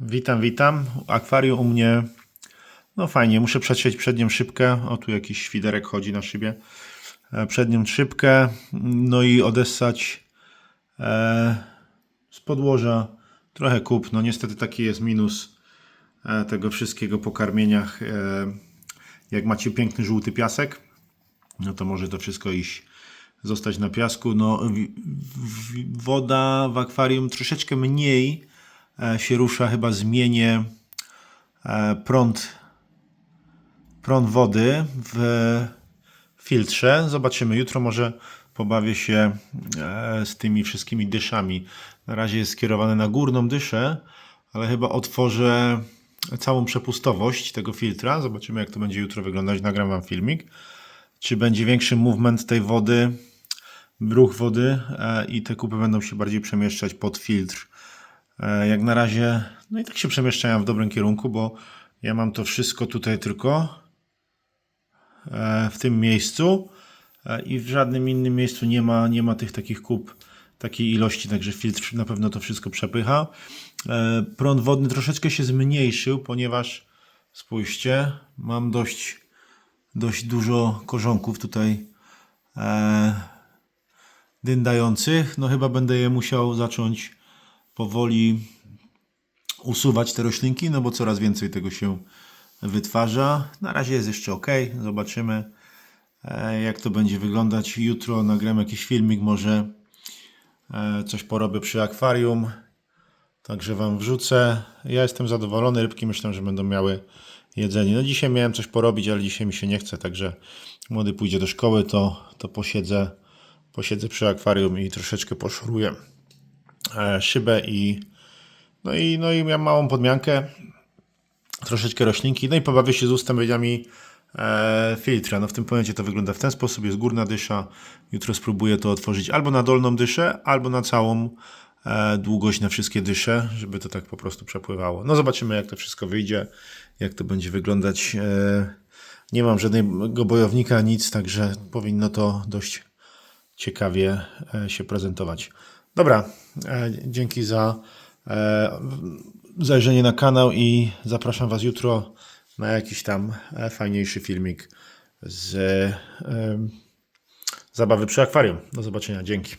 Witam, witam. Akwarium u mnie. No fajnie, muszę przetrzeć przednią szybkę. O, tu jakiś świderek chodzi na szybie. E, Przednią szybkę, no i odessać e, z podłoża trochę kup. No niestety taki jest minus e, tego wszystkiego po karmieniach. E, jak macie piękny żółty piasek, no to może to wszystko iść, zostać na piasku. No, woda w akwarium troszeczkę mniej się rusza, chyba zmienię e, prąd, prąd wody w filtrze. Zobaczymy. Jutro może pobawię się e, z tymi wszystkimi dyszami. Na razie jest skierowane na górną dyszę, ale chyba otworzę całą przepustowość tego filtra. Zobaczymy, jak to będzie jutro wyglądać. Nagram Wam filmik. Czy będzie większy movement tej wody, ruch wody e, i te kupy będą się bardziej przemieszczać pod filtr. E, jak na razie, no i tak się przemieszczają w dobrym kierunku, bo ja mam to wszystko tutaj tylko e, w tym miejscu e, i w żadnym innym miejscu nie ma, nie ma tych takich kup takiej ilości, także filtr na pewno to wszystko przepycha. Prąd wodny troszeczkę się zmniejszył, ponieważ spójrzcie, mam dość, dość dużo korzonków tutaj dyndających. No chyba będę je musiał zacząć powoli usuwać te roślinki, no bo coraz więcej tego się wytwarza. Na razie jest jeszcze ok, zobaczymy e, jak to będzie wyglądać. Jutro nagram jakiś filmik, może e, coś porobię przy akwarium, także Wam wrzucę. Ja jestem zadowolony, rybki myślę, że będą miały jedzenie. No dzisiaj miałem coś porobić, ale dzisiaj mi się nie chce, także młody pójdzie do szkoły, to, to posiedzę, posiedzę przy akwarium i troszeczkę poszoruję szybę i no i, no i miałem małą podmiankę, troszeczkę roślinki, no i pobawię się z ustawieniami e, filtra. No w tym momencie to wygląda w ten sposób, jest górna dysza, jutro spróbuję to otworzyć albo na dolną dyszę, albo na całą e, długość, na wszystkie dysze, żeby to tak po prostu przepływało. No zobaczymy jak to wszystko wyjdzie, jak to będzie wyglądać. E, nie mam żadnego bojownika, nic, także powinno to dość ciekawie e, się prezentować. Dobra, e, dzięki za e, zajrzenie na kanał i zapraszam Was jutro na jakiś tam e, fajniejszy filmik z zabawy przy akwarium. Do zobaczenia, dzięki.